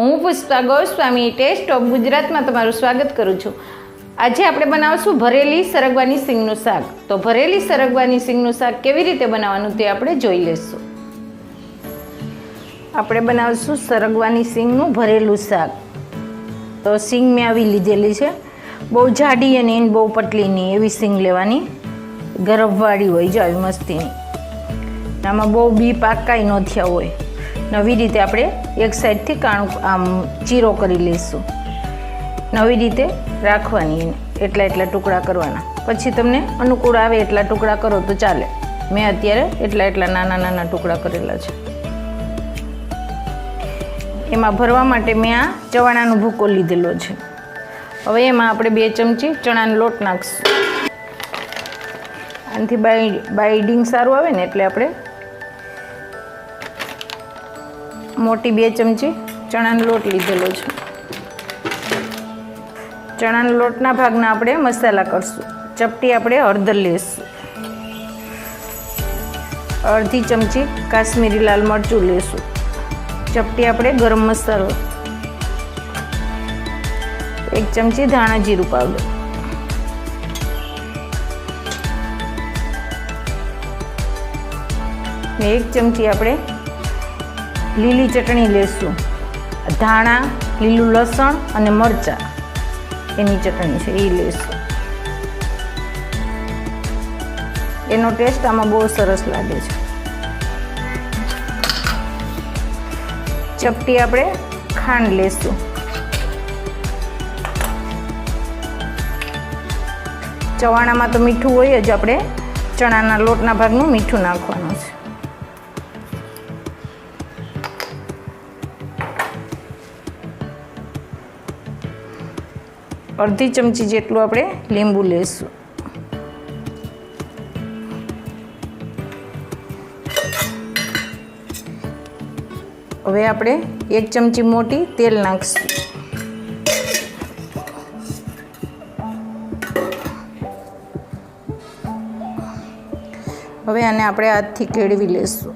હું Pushpa Goswami test of ગુજરાતમાં તમારું સ્વાગત કરું છું. આજે આપણે બનાવશું ભરેલી સરગવાની સિંગનું શાક. તો ભરેલી સરગવાની સિંગનું શાક કેવી રીતે બનાવવાનું તે આપણે જોઈ લઈશું આપણે બનાવશું સરગવાની સિંગનું ભરેલું શાક. તો સિંગ મેં આવી લીધેલી છે. બહુ જાડી અને એની બહુ પતલીની એવી સિંગ લેવાની. ગરફવાળી હોય જાય મસ્તીની. આમાં બહુ બી પાકાઈ ન થયા હોય. નવી રીતે આપણે એક સાઈડથી કાણું, આમ, ચીરો કરી લઈશું. નવી રીતે રાખવાની, એટલા એટલા ટુકડા કરવાના. પછી તમને અનુકૂળ આવે એટલા ટુકડા કરો તો ચાલે. મેં અત્યારે એટલા એટલા નાના નાના ટુકડા કરેલા છે. એમાં ભરવા માટે મેં આ ચવાણાનો ભૂકો લીધેલો છે. હવે એમાં આપણે બે ચમચી ચણાનો લોટ નાખશું. આનાથી બાઈ બાઇડિંગ સારું આવે ને એટલે આપણે મોટી બે ચમચી ચણાનો લોટ લીધેલો છે. ચણાના લોટના ભાગના આપણે મસાલા કરશું. ચપટી આપણે હળદર લેશું. અડધી ચમચી કાશ્મીરી લાલ મરચું લેશું. ચપટી આપણે ગરમ મસાલો. એક ચમચી ધાણા જીરું પાવડર. એક ચમચી આપણે લીલી ચટણી લેશું. ધાણા, લીલું લસણ અને મરચાં એની ચટણી છે એ લેશું. એનો ટેસ્ટ આમાં બહુ સરસ લાગે છે. ચપટી આપણે ખાંડ લેશું. ચવાણામાં તો મીઠું હોય જ, આપણે ચણાના લોટના ભાગનું મીઠું નાખવાનું છે. અડધી ચમચી જેટલું આપણે લીંબુ લેશું. હવે આપણે એક ચમચી મોટી તેલ નાખશું. હવે આને આપણે હાથથી કેળવી લેશું.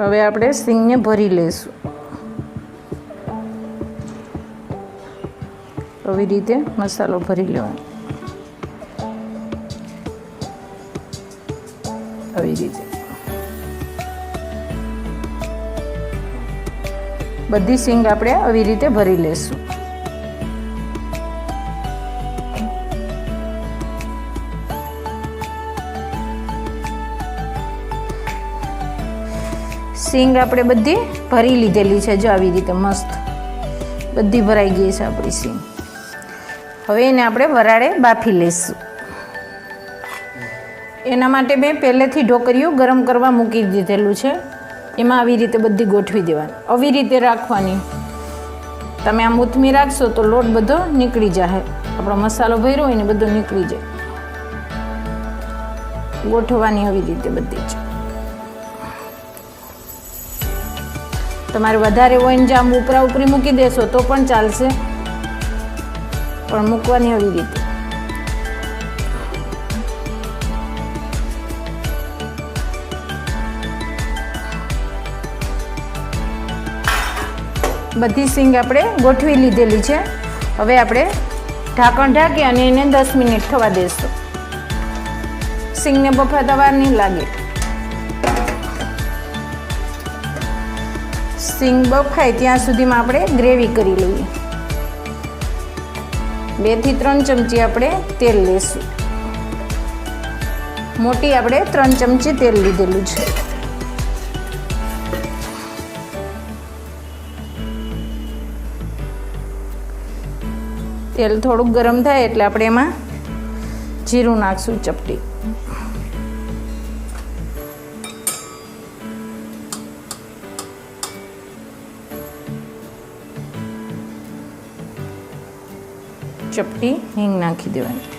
હવે આપણે સિંગને ભરી લેશું. આવી રીતે મસાલો ભરી લેવાનો આવી રીતે. બધી સિંગ આપણે આવી રીતે ભરી લેશું. સિંગ આપણે બધી ભરી લીધેલી છે, જો આવી રીતે મસ્ત. બધી ભરાઈ ગઈ છે આપણી સિંગ. હવે એને આપણે વરાળે બાફી લઈશું. એના માટે મેં પહેલેથી ઢોકરીઓ ગરમ કરવા મૂકી દીધેલું છે. એમાં આવી રીતે બધી ગોઠવી દેવાની. આવી રીતે રાખવાની. તમે આમ ઉથમી રાખશો તો લોટ બધો નીકળી જાય આપણો મસાલો ભર્યો હોય ને બધો નીકળી જાય. ગોઠવવાની આવી રીતે બધી જ. તમારે વધારે હોય ને જામ ઉપરા ઉપરી મૂકી દેશો તો પણ ચાલશે. પણ મૂકવાની આવી રીતે બધી સિંગ આપણે ગોઠવી લીધેલી છે. હવે આપણે ઢાંકણ ઢાંકી અને એને દસ મિનિટ થવા દઈશું સિંગને બફા વાર નહીં લાગે. સિંગ બફાય ત્યાં સુધીમાં આપણે ગ્રેવી કરી લઈએ. બેથી ત્રણ ચમચી આપણે તેલ લેશું. મોટી આપણે ત્રણ ચમચી તેલ લીધેલું છે. તેલ થોડુંક ગરમ થાય એટલે આપણે એમાં જીરું નાખશું ચપટી. ચપટી હિંગ નાખી દેવાની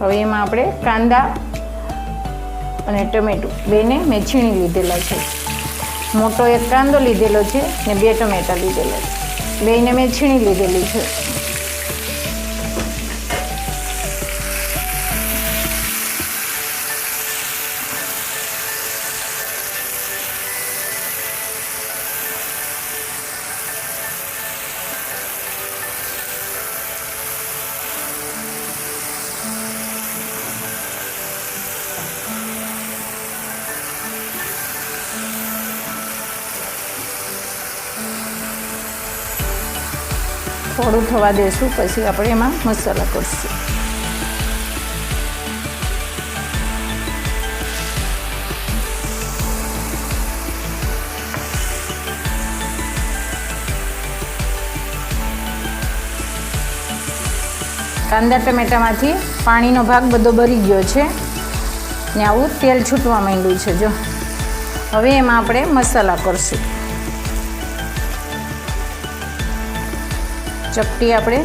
હવે એમાં આપણે કાંદા અને ટમેટું બેને મેં છીણી લીધેલા છે. મોટો એક કાંદો લીધેલો છે ને બે ટમેટા લીધેલા છે. બેને મેં છીણી લીધેલી છે. થોડું થવા દેશું, પછી આપણે એમાં મસાલા કરશું. કાંદા ટમેટામાંથી પાણીનો ભાગ બધો ભરી ગયો છે. ને આવું તેલ છૂટવા માંડ્યું છે, જો. હવે એમાં આપણે મસાલા કરશું. ચપટી આપણે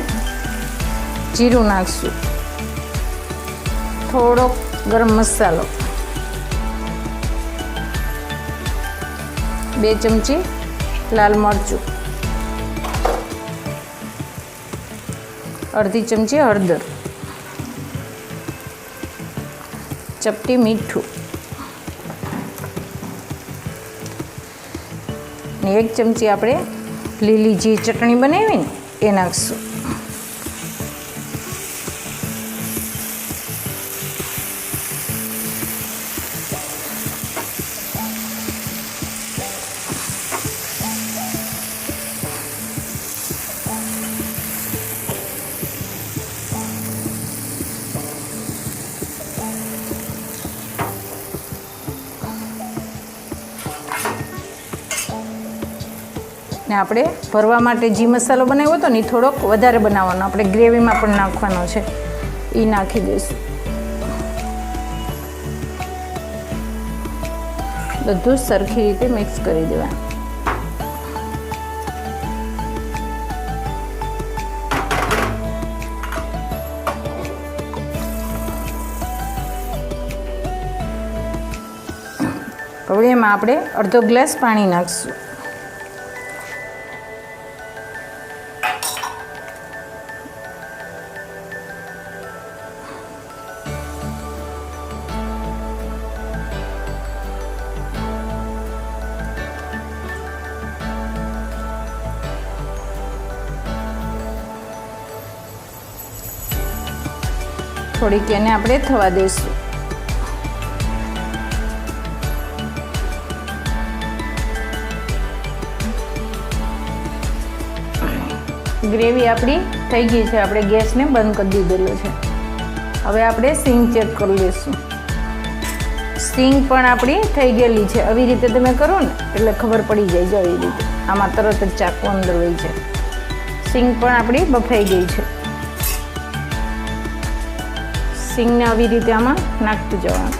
જીરું નાખશું. થોડોક ગરમ મસાલો. બે ચમચી લાલ મરચું. અડધી ચમચી હળદર. ચપટી મીઠું. ને એક ચમચી આપણે લીલી જે ચટણી બનાવી ને એ નાખશું ને આપણે ભરવા માટે જે મસાલો બનાવ્યો હતો ને થોડોક વધારે બનાવવાનો. આપણે ગ્રેવીમાં પણ નાખવાનો છે. એ નાખી દઈશું. બધું સરખી રીતે મિક્સ કરી દેવાનું. હવે આપણે અડધો ગ્લાસ પાણી નાખીશું. થોડીક એને આપણે થવા દઈશું. ગ્રેવી આપણી થઈ ગઈ છે, આપણે ગેસને બંધ કરી દીધેલો છે. હવે આપણે સિંગ ચેક કરી લઈશું. સિંગ પણ આપણી થઈ ગયેલી છે. આવી રીતે તમે કરો ને, એટલે ખબર પડી જાય છે આવી રીતે. આમાં તરત જ ચાકુ અંદર હોય છે સિંગ પણ આપણી બફાઈ ગઈ છે. સિંગને આવી રીતે આમાં નાખતું જવાનું.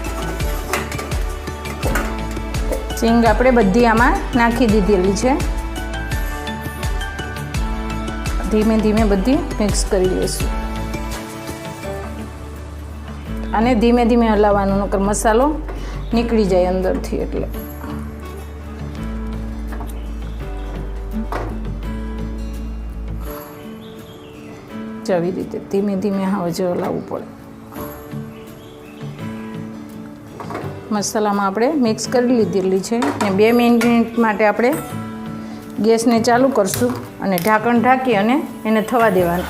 સિંગ આપણે બધી આમાં નાખી દીધેલી છે. ધીમે ધીમે બધી મિક્સ કરી લઈશું. અને ધીમે ધીમે હલાવવાનું, નકર મસાલો નીકળી જાય અંદરથી એટલે. આવી રીતે ધીમે ધીમે હવે જો હલાવવું પડે. મસાલામાં આપણે મિક્સ કરી લીધેલી છે ને બે મિનિટ માટે આપણે ગેસને ચાલુ કરશું અને ઢાંકણ ઢાંકી અને એને થવા દેવાનું.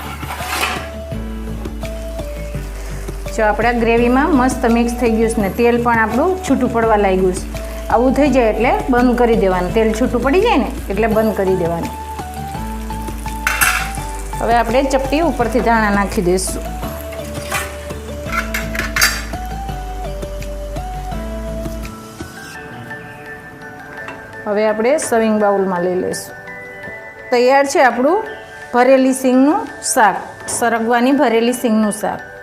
જો આપણા ગ્રેવીમાં મસ્ત મિક્સ થઈ ગયું છે ને તેલ પણ આપણું છૂટું પડવા લાગ્યું છે. આવું થઈ જાય એટલે બંધ કરી દેવાનું. તેલ છૂટું પડી જાય ને એટલે બંધ કરી દેવાનું. હવે આપણે ચપટી ઉપરથી ધાણા નાખી દઈશું. હવે આપણે સવિંગ બાઉલમાં લઈ લઈશું. તૈયાર છે આપણું ભરેલી સિંગનું શાક, સરગવાની ભરેલી સિંગનું શાક.